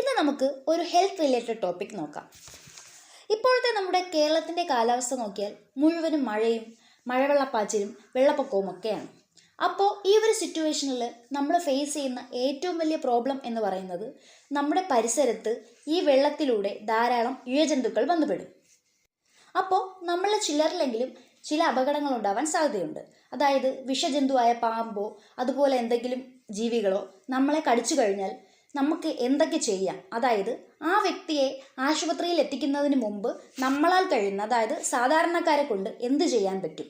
ഇന്ന് നമുക്ക് ഒരു ഹെൽത്ത് റിലേറ്റഡ് ടോപ്പിക് നോക്കാം. ഇപ്പോഴത്തെ നമ്മുടെ കേരളത്തിന്റെ കാലാവസ്ഥ നോക്കിയാൽ മുഴുവനും മഴയും മഴവെള്ളപ്പാച്ചിലും വെള്ളപ്പൊക്കവും ഒക്കെയാണ്. അപ്പോൾ ഈ ഒരു സിറ്റുവേഷനിൽ നമ്മൾ ഫേസ് ചെയ്യുന്ന ഏറ്റവും വലിയ പ്രോബ്ലം എന്ന് പറയുന്നത് നമ്മുടെ പരിസരത്ത് ഈ വെള്ളത്തിലൂടെ ധാരാളം ഇഴജന്തുക്കൾ വന്നുപെടും. അപ്പോൾ നമ്മളെ ചിലരിലെങ്കിലും ചില അപകടങ്ങൾ ഉണ്ടാവാൻ സാധ്യതയുണ്ട്. അതായത് വിഷജന്തുവായ പാമ്പോ അതുപോലെ എന്തെങ്കിലും ജീവികളോ നമ്മളെ കടിച്ചു കഴിഞ്ഞാൽ നമുക്ക് എന്തൊക്കെ ചെയ്യാം? അതായത് ആ വ്യക്തിയെ ആശുപത്രിയിൽ എത്തിക്കുന്നതിന് മുമ്പ് നമ്മളാൽ കഴിയുന്ന അതായത് സാധാരണക്കാരെ കൊണ്ട് എന്ത് ചെയ്യാൻ പറ്റും?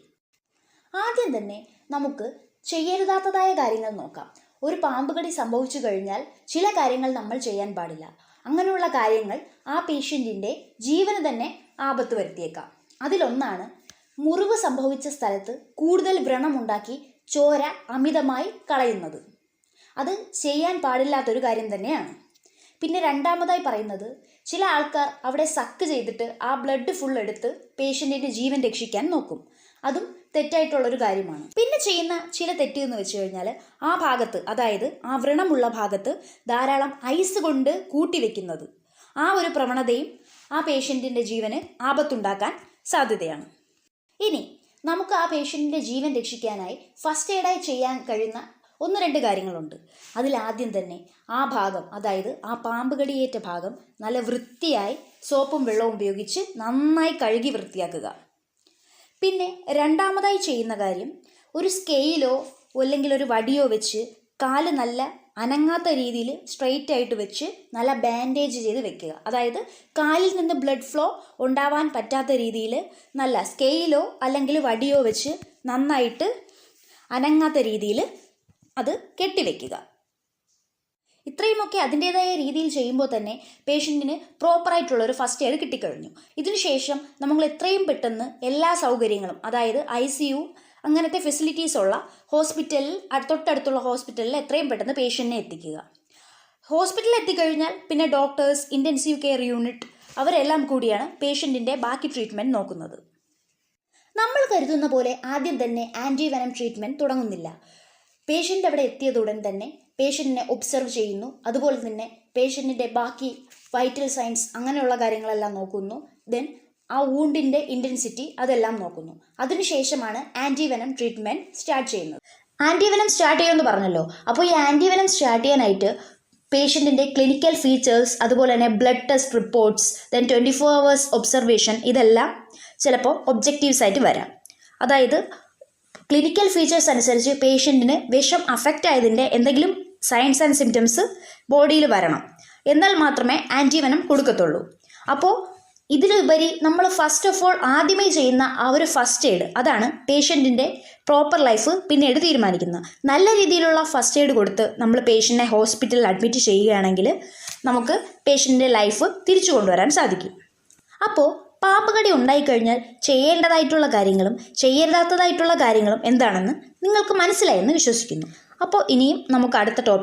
ആദ്യം തന്നെ നമുക്ക് ചെയ്യരുതാത്തതായ കാര്യങ്ങൾ നോക്കാം. ഒരു പാമ്പുകടി സംഭവിച്ചു കഴിഞ്ഞാൽ ചില കാര്യങ്ങൾ നമ്മൾ ചെയ്യാൻ പാടില്ല. അങ്ങനെയുള്ള കാര്യങ്ങൾ ആ പേഷ്യന്റിന്റെ ജീവന് തന്നെ ആപത്ത് വരുത്തിയേക്കാം. അതിലൊന്നാണ് മുറിവ് സംഭവിച്ച സ്ഥലത്ത് കൂടുതൽ വ്രണമുണ്ടാക്കി ചോര അമിതമായി കളയുന്നത്. അത് ചെയ്യാൻ പാടില്ലാത്തൊരു കാര്യം തന്നെയാണ്. പിന്നെ രണ്ടാമതായി പറയുന്നത് ചില ആൾക്കാർ അവിടെ സക്ക് ചെയ്തിട്ട് ആ ബ്ലഡ് ഫുൾ എടുത്ത് പേഷ്യന്റിന്റെ ജീവൻ രക്ഷിക്കാൻ നോക്കും. അതും തെറ്റായിട്ടുള്ളൊരു കാര്യമാണ്. പിന്നെ ചെയ്യുന്ന ചില തെറ്റ് എന്ന് വെച്ച് കഴിഞ്ഞാൽ ആ ഭാഗത്ത് അതായത് ആ വ്രണമുള്ള ഭാഗത്ത് ധാരാളം ഐസ് കൊണ്ട് കൂട്ടി കൂട്ടിവെക്കുന്നത് ആ ഒരു പ്രവണതയും ആ പേഷ്യന്റിന്റെ ജീവന് ആപത്തുണ്ടാക്കാൻ സാധ്യതയാണ്. ഇനി നമുക്ക് ആ പേഷ്യന്റിന്റെ ജീവൻ രക്ഷിക്കാനായി ഫസ്റ്റ് എയ്ഡായി ചെയ്യാൻ കഴിയുന്ന ഒന്ന് രണ്ട് കാര്യങ്ങളുണ്ട്. അതിലാദ്യം തന്നെ ആ ഭാഗം അതായത് ആ പാമ്പ് കടിയേറ്റ ഭാഗം നല്ല വൃത്തിയായി സോപ്പും വെള്ളവും ഉപയോഗിച്ച് നന്നായി കഴുകി വൃത്തിയാക്കുക. പിന്നെ രണ്ടാമതായി ചെയ്യുന്ന കാര്യം ഒരു സ്കെയിലോ അല്ലെങ്കിൽ ഒരു വടിയോ വെച്ച് കാൽ നല്ല അനങ്ങാത്ത രീതിയിൽ സ്ട്രെയിറ്റ് ആയിട്ട് വെച്ച് നല്ല ബാൻഡേജ് ചെയ്ത് വെക്കുക. അതായത് കാലിൽ നിന്ന് ബ്ലഡ് ഫ്ലോ ഉണ്ടാവാൻ പറ്റാത്ത രീതിയിൽ നല്ല സ്കെയിലോ അല്ലെങ്കിൽ വടിയോ വെച്ച് നന്നായിട്ട് അനങ്ങാത്ത രീതിയിൽ അത് കെട്ടിവെക്കുക. ഇത്രയുമൊക്കെ അതിന്റെതായ രീതിയിൽ ചെയ്യുമ്പോൾ തന്നെ പേഷ്യന്റിന് പ്രോപ്പറായിട്ടുള്ള ഒരു ഫസ്റ്റ് എയ്ഡ് കിട്ടിക്കഴിഞ്ഞു. ഇതിനുശേഷം നമ്മൾ എത്രയും പെട്ടെന്ന് എല്ലാ സൗകര്യങ്ങളും അതായത് ഐ സി യു അങ്ങനത്തെ ഫെസിലിറ്റീസ് ഉള്ള ഹോസ്പിറ്റലിൽ തൊട്ടടുത്തുള്ള ഹോസ്പിറ്റലിൽ എത്രയും പെട്ടെന്ന് പേഷ്യന്റിനെ എത്തിക്കുക. ഹോസ്പിറ്റലിൽ എത്തിക്കഴിഞ്ഞാൽ പിന്നെ ഡോക്ടേഴ്സ് ഇന്റൻസീവ് കെയർ യൂണിറ്റ് അവരെല്ലാം കൂടിയാണ് പേഷ്യന്റിന്റെ ബാക്കി ട്രീറ്റ്മെന്റ് നോക്കുന്നത്. നമ്മൾ കരുതുന്ന പോലെ ആദ്യം തന്നെ ആന്റി വെനം ട്രീറ്റ്മെന്റ് തുടങ്ങുന്നില്ല. പേഷ്യന്റ് അവിടെ എത്തിയത് ഉടൻ തന്നെ. പേഷ്യന്റിനെ ഒബ്സർവ് ചെയ്യുന്നു. അതുപോലെ തന്നെ പേഷ്യന്റിന്റെ ബാക്കി വൈറ്റൽ സൈൻസ് അങ്ങനെയുള്ള കാര്യങ്ങളെല്ലാം നോക്കുന്നു. ദെൻ ആ വൂണ്ടിന്റെ ഇന്റൻസിറ്റി അതെല്ലാം നോക്കുന്നു. അതിനുശേഷമാണ് ആന്റിവെനം ട്രീറ്റ്മെന്റ് സ്റ്റാർട്ട് ചെയ്യുന്നത്. ആന്റിവെനം സ്റ്റാർട്ട് ചെയ്യുമെന്ന് പറഞ്ഞല്ലോ. അപ്പോൾ ഈ ആന്റിവെനം സ്റ്റാർട്ട് ചെയ്യാനായിട്ട് പേഷ്യന്റിന്റെ ക്ലിനിക്കൽ ഫീച്ചേഴ്സ് അതുപോലെ തന്നെ blood test reports then twenty four hours observation ഇതെല്ലാം ചിലപ്പോൾ ഒബ്ജക്റ്റീവ്സ് ആയിട്ട് വരാം. അതായത് ക്ലിനിക്കൽ ഫീച്ചേഴ്സ് അനുസരിച്ച് പേഷ്യന്റിന് വിഷം അഫക്റ്റ് ആയതിന്റെ എന്തെങ്കിലും സയൻസ് ആൻഡ് സിംറ്റംസ് ബോഡിയിൽ വരണം. എന്നാൽ മാത്രമേ ആന്റിവനം കൊടുക്കത്തുള്ളൂ. അപ്പോൾ ഇതിലുപരി നമ്മൾ ഫസ്റ്റ് ഓഫ് ഓൾ ആദ്യമേ ചെയ്യുന്ന ആ ഒരു ഫസ്റ്റ് എയ്ഡ് അതാണ് പേഷ്യന്റിന്റെ പ്രോപ്പർ ലൈഫ് പിന്നീട് തീരുമാനിക്കുന്നത്. നല്ല രീതിയിലുള്ള ഫസ്റ്റ് എയ്ഡ് കൊടുത്ത് നമ്മൾ പേഷ്യന്റിനെ ഹോസ്പിറ്റലിൽ അഡ്മിറ്റ് ചെയ്യുകയാണെങ്കിൽ നമുക്ക് പേഷ്യന്റിന്റെ ലൈഫ് തിരിച്ചു കൊണ്ടുവരാൻ സാധിക്കും. അപ്പോൾ പാമ്പുകടി ഉണ്ടായിക്കഴിഞ്ഞാൽ ചെയ്യേണ്ടതായിട്ടുള്ള കാര്യങ്ങളും ചെയ്യരുതാത്തതായിട്ടുള്ള കാര്യങ്ങളും എന്താണെന്ന് നിങ്ങൾക്ക് മനസ്സിലായെന്ന് വിശ്വസിക്കുന്നു. അപ്പോൾ ഇനിയും നമുക്ക് അടുത്ത ടോപ്പിക്